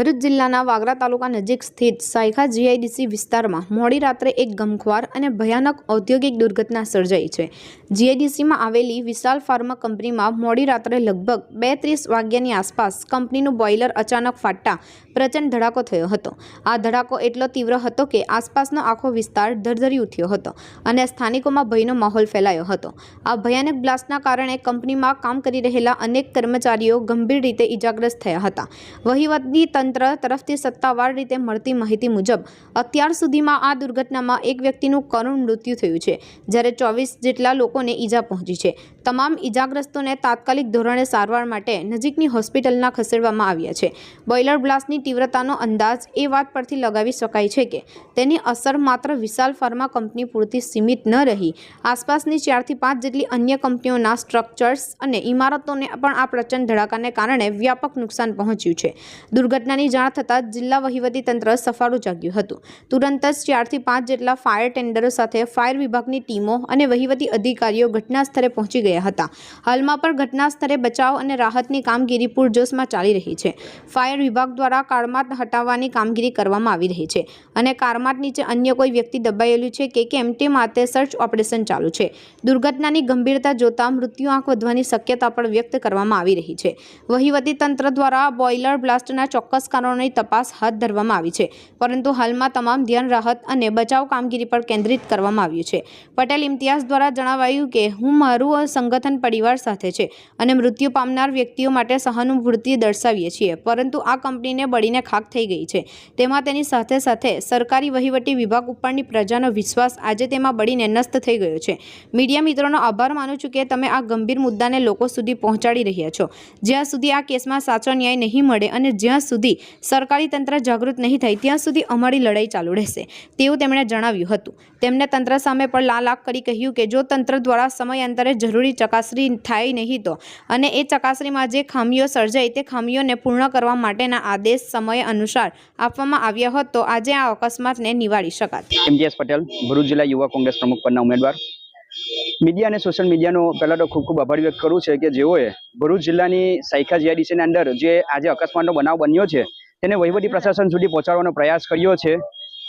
ભરૂચ જિલ્લાના વાગરા તાલુકા નજીક સ્થિત સાયખા જીઆઈડીસી વિસ્તારમાં મોડી રાત્રે એક ગમખ્વાર અને ભયાનક ઔદ્યોગિક દુર્ઘટના સર્જાઈ છે. જીઆઈડીસીમાં આવેલી વિશાલ ફાર્મા કંપનીમાં મોડી રાત્રે લગભગ બે ત્રીસ વાગ્યાની આસપાસ કંપનીનું બોઇલર અચાનક ફાટતા પ્રચંડ ધડાકો થયો હતો. આ ધડાકો એટલો તીવ્ર હતો કે આસપાસનો આખો વિસ્તાર ધરધરી ઉઠ્યો હતો અને સ્થાનિકોમાં ભયનો માહોલ ફેલાયો હતો. આ ભયાનક બ્લાસ્ટના કારણે કંપનીમાં કામ કરી રહેલા અનેક કર્મચારીઓ ગંભીર રીતે ઇજાગ્રસ્ત થયા હતા. વહીવટની તંત્ર તરફથી સત્તાવાર રીતે મળતી માહિતી મુજબ, અત્યાર સુધીમાં આ દુર્ઘટનામાં એક વ્યક્તિનું કરુણ મૃત્યુ થયું છે, જ્યારે ચોવીસ જેટલા લોકોને ઈજા પહોંચી છે. તમામ ઈજાગ્રસ્તોને તાત્કાલિક ધોરણે સારવાર માટે નજીકની હોસ્પિટલના ખસેડવામાં આવ્યા છે. બોઇલર બ્લાસ્ટની તીવ્રતાનો અંદાજ એ વાત પરથી લગાવી શકાય છે કે, તેની અસર માત્ર વિશાલ ફાર્મા કંપની પૂરતી સીમિત ન રહી. આસપાસની ચારથી પાંચ જેટલી અન્ય કંપનીઓના સ્ટ્રક્ચર્સ અને ઇમારતોને પણ આ પ્રચંડ ધડાકાને કારણે વ્યાપક નુકસાન પહોંચ્યું છે. દુર્ઘટનાની જાણ થતાં જિલ્લા વહીવટી તંત્ર સફાળું જાગ્યું હતું. તુરંત જ ચારથી પાંચ જેટલા ફાયર ટેન્ડરો સાથે ફાયર વિભાગની ટીમો અને વહીવટી અધિકારીઓ ઘટના સ્થળે પહોંચી ગયા હતા. હાલમાં પણ ઘટના સ્થળે બચાવ અને રાહતની કામગીરી પૂરજોશમાં ચાલી રહી છે. ફાયર વિભાગ દ્વારા કારમાત હટાવવાની કામગીરી કરવામાં આવી રહી છે અને કારમાત નીચે અન્ય કોઈ વ્યક્તિ દબાયેલું છે કે કેમ તે માટે સર્ચ ઓપરેશન ચાલુ છે. દુર્ઘટનાની ગંભીરતા જોતાં મૃત્યુ આંક વધવાની શક્યતા પણ વ્યક્ત કરવામાં આવી રહી છે. વહીવટી તંત્ર દ્વારા બોઇલર બ્લાસ્ટના ચોક્કસ કારણોની તપાસ હાથ ધરવામાં આવી છે. પરંતુ હાલમાં તમામ ધ્યાન રાહત અને બચાવ કામગીરી પર કેન્દ્રિત કરવામાં આવ્યું છે. પટેલ ઇમ્તિયાઝ દ્વારા જણાવાયું કે, હું મારું સંગઠન પરિવાર સાથે છે અને મૃત્યુ પામનાર વ્યક્તિઓ માટે સહાનુભૂતિ દર્શાવીએ છીએ. પરંતુ આ કંપનીને બળીને ખાક થઈ ગઈ છે. તેમાં તેની સાથે સાથે સરકારી વહીવટી વિભાગ ઉપરની પ્રજાનો વિશ્વાસ આજે તેમાં બળીને નષ્ટ થઈ ગયો છે. મીડિયા મિત્રોનો આભાર માનું છું કે, તમે આ ગંભીર મુદ્દાને લોકો સુધી પહોંચાડી રહ્યા છો. જ્યાં સુધી આ કેસમાં સાચો ન્યાય નહીં મળે અને જ્યાં સુધી સરકારી તંત્ર જાગૃત નહીં થાય, ત્યાં સુધી અમારી લડાઈ ચાલુ રહેશે, તેવું તેમણે જણાવ્યું હતું. તેમણે તંત્ર સામે પણ લાલ આંખ કરી કહ્યું કે જો તંત્ર દ્વારા સમયાંતરે જરૂરી ચકાસણી થાય નહીં તો. અને એ ચકાસણીમાં જે ખામીઓ સર્જાઈ તે ખામીઓને પૂર્ણ કરવા માટેના આદેશ સમય અનુસાર આપવામાં આવ્યા હોત તો આજે આ અકસ્માતને નિવારી શકાત. ઇમ્તિયાઝ પટેલ, ભરૂચ જિલ્લા યુવા કોંગ્રેસ પ્રમુખ પદના ઉમેદવાર. મીડિયા અને સોશિયલ મીડિયાનો પહેલાં તો ખૂબ ખૂબ આભાર વ્યક્ત કરું છે કે જેઓએ ભરૂચ જિલ્લાની સાયખા જીઆઈડીસીની અંદર જે આજે અકસ્માતનો બનાવ બન્યો છે, તેને વહીવટી પ્રશાસન સુધી પહોંચાડવાનો પ્રયાસ કર્યો છે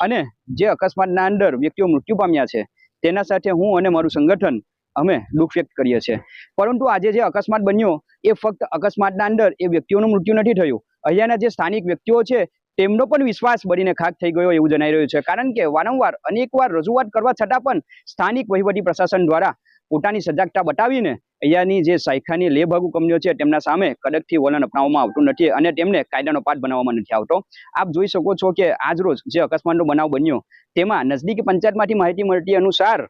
અને જે અકસ્માતના અંદર વ્યક્તિઓ મૃત્યુ પામ્યા છે, તેના સાથે હું અને મારું સંગઠન અમે દુઃખ વ્યક્ત કરીએ છીએ. પરંતુ આજે જે અકસ્માત બન્યો, એ ફક્ત અકસ્માતના અંદર એ વ્યક્તિઓનું મૃત્યુ નથી થયું. અહીંયાના જે સ્થાનિક વ્યક્તિઓ છે તેમનો પણ વિશ્વાસ બળીને ખાક થઈ ગયો એવું જણાઈ રહ્યું છે. કારણ કે વારંવાર અનેકવાર રજૂઆત કરવા છતાં પણ સ્થાનિક વહીવટી પ્રશાસન દ્વારા પોતાની સજાગતા બતાવીને અહીંયાની જે સાયખાની લેભાગુ કંપનીઓ છે તેમના સામે કડકથી વલણ અપનાવવામાં આવતું નથી અને તેમને કાયદાનો પાઠ બનાવવામાં નથી આવતો. આપ જોઈ શકો છો કે આજરોજ જે અકસ્માતનો બનાવ બન્યો તેમાં નજદીકી પંચાયતમાંથી માહિતી મળતી અનુસાર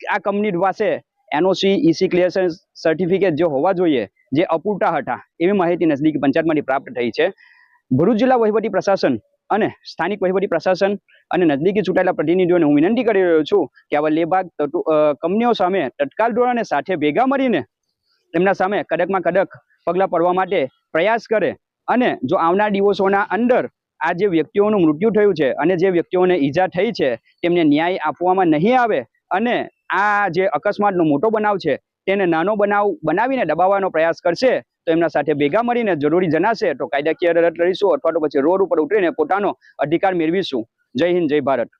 આ કંપની પાસે એનઓસી ઈસી ક્લિયરન્સ સર્ટિફિકેટ જે હોવા જોઈએ જે અપૂરતા હતા એવી માહિતી નજદીકી પંચાયતમાંથી પ્રાપ્ત થઈ છે. ભરૂચ જિલ્લા વહીવટી પ્રશાસન અને સ્થાનિક વહીવટી પ્રશાસન અને નજદીકી ચૂંટાયેલા પ્રતિનિધિઓને હું વિનંતી કરી રહ્યો છું કે આવા લેભાગ કંપનીઓ સામે તત્કાલ ધોરણે સાથે ભેગા મળીને તેમના સામે કડકમાં કડક પગલાં પડવા માટે પ્રયાસ કરે અને જો આવનાર દિવસોના અંદર આ જે વ્યક્તિઓનું મૃત્યુ થયું છે અને જે વ્યક્તિઓને ઈજા થઈ છે તેમને ન્યાય આપવામાં નહીં આવે અને આ જે અકસ્માતનો મોટો બનાવ છે તેને નાનો બનાવ બનાવીને દબાવવાનો પ્રયાસ કરશે તો એમના સાથે ભેગા મળીને જરૂરી જણાશે તો કાયદાકીય લડત લડીશું અથવા તો પછી રોડ ઉપર ઉતરીને પોતાનો અધિકાર મેળવીશું. જય હિન્દ, જય ભારત.